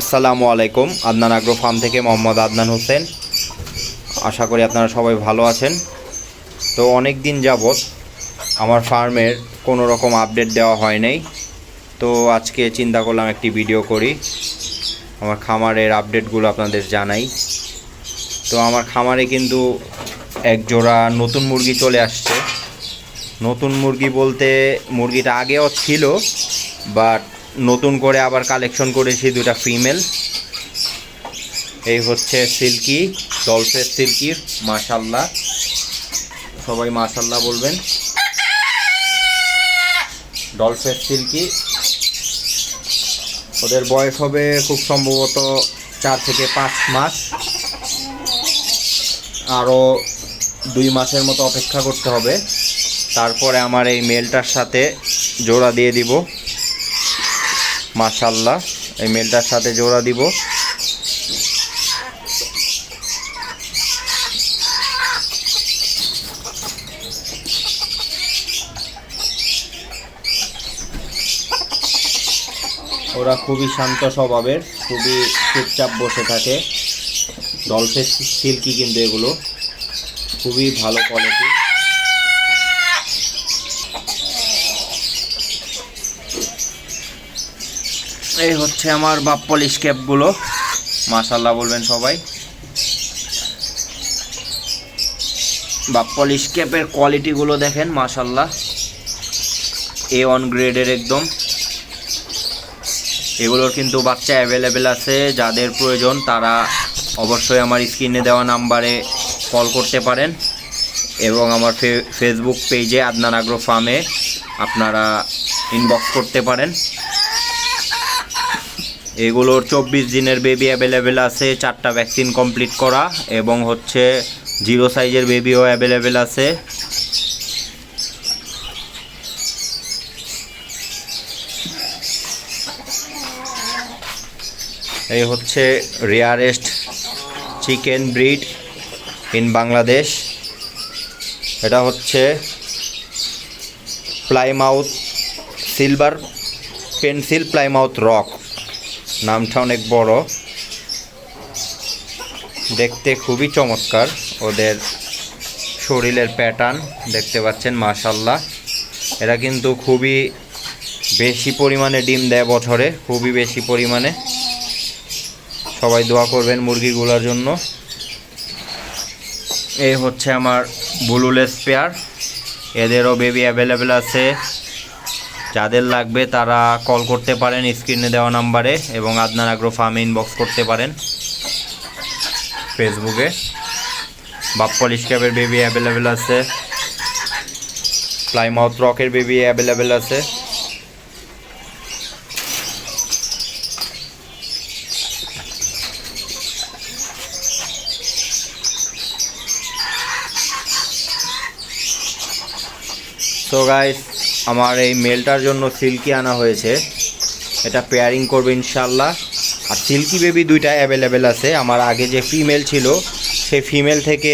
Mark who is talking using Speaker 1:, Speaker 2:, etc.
Speaker 1: আসসালামু আলাইকুম, Adnan agro farm থেকে মোহাম্মদ আদনান হোসেন। আশা করি আপনারা সবাই ভালো আছেন। তো অনেক দিন যাবৎ আমার ফার্মের কোনো রকম আপডেট দেওয়া হয় নাই। তো আজকে চিন্তা করলাম একটি ভিডিও করি। আমার খামারের আপডেটগুলো আপনাদের জানাই। তো আমার খামারে কিন্তু এক জোড়া নতুন মুরগি চলে আসছে। নতুন মুরগি বলতে মুরগিটা আগেও ছিল, বাট নতুন করে আবার কালেকশন করেছি দুটা ফিমেল এই হচ্ছে সিল্কি ডলফেস সিল্কির মাশাল্লাহ। সবাই মাশাল্লাহ বলবেন। Doll face silkie. ওদের বয়স হবে খুব সম্ভবত চার থেকে পাঁচ মাস। আরও দুই মাসের মতো অপেক্ষা করতে হবে। তারপরে আমার এই মেলটার সাথে জোড়া দিয়ে দিব। মাশাল্লাহ এই মেলটার সাথে জোড়া দিব। ওরা খুবই শান্ত স্বভাবের, খুবই চুপচাপ বসে থাকে। ডলফেস সিল্কি কিন্তু এগুলো। খুবই ভালো কোয়ালিটি এই হচ্ছে আমার বাপ পলিশ ক্যাপগুলো মাশাল্লাহ বলবেন সবাই। বাপ পলিশ ক্যাপের কোয়ালিটিগুলো দেখেন মাশাল্লাহ এ ওয়ান গ্রেডের একদম। এগুলোর কিন্তু বাচ্চা অ্যাভেলেবেল আছে, যাদের প্রয়োজন তারা অবশ্যই আমার স্ক্রিনে দেওয়া নাম্বারে কল করতে পারেন। এবং আমার ফেসবুক পেজে আদনান আগ্রো ফার্মে আপনারা ইনবক্স করতে পারেন। এগুলোর চব্বিশ দিনের বেবি অ্যাভেলেবেল আছে, চারটা ভ্যাকসিন কমপ্লিট করা এবং হচ্ছে জিরো সাইজের বেবিও অ্যাভেলেবেল আছে। এই হচ্ছে rarest chicken breed in Bangladesh এটা হচ্ছে Plymouth silver pencil Plymouth Rock নামটা অনেক বড়। দেখতে খুবই চমৎকার ওদের শরীরের প্যাটার্ন দেখতে পাচ্ছেন মাশাল্লাহ এরা কিন্তু খুবই বেশি পরিমাণে ডিম দেয় বছরে, খুবই বেশি পরিমাণে। সবাই দোয়া করবেন মুরগিগুলোর জন্য। এই হচ্ছে আমার বুলুলেস পেয়ার। এদেরও বেবি অ্যাভেলেবেল আছে। যাদের লাগবে তারা কল করতে পারেন স্ক্রিনে দেওয়া নাম্বারে এবং আদনান আগ্রো ফার্মে ইনবক্স করতে পারেন ফেসবুকে বাপ পলিশ ক্যাবের বেবি অ্যাভেলেবেল আছে। প্লাইমাউথ রকের বেবি অ্যাভেলেবেল আছে। তো গাইস আমার এই মেলটার জন্য সিল্কি আনা হয়েছে। এটা পেয়ারিং করবে ইনশাল্লাহ আর সিল্কি বেবি দুইটা অ্যাভেলেবেল আছে। আমার আগে যে ফিমেল ছিল সেই ফিমেল থেকে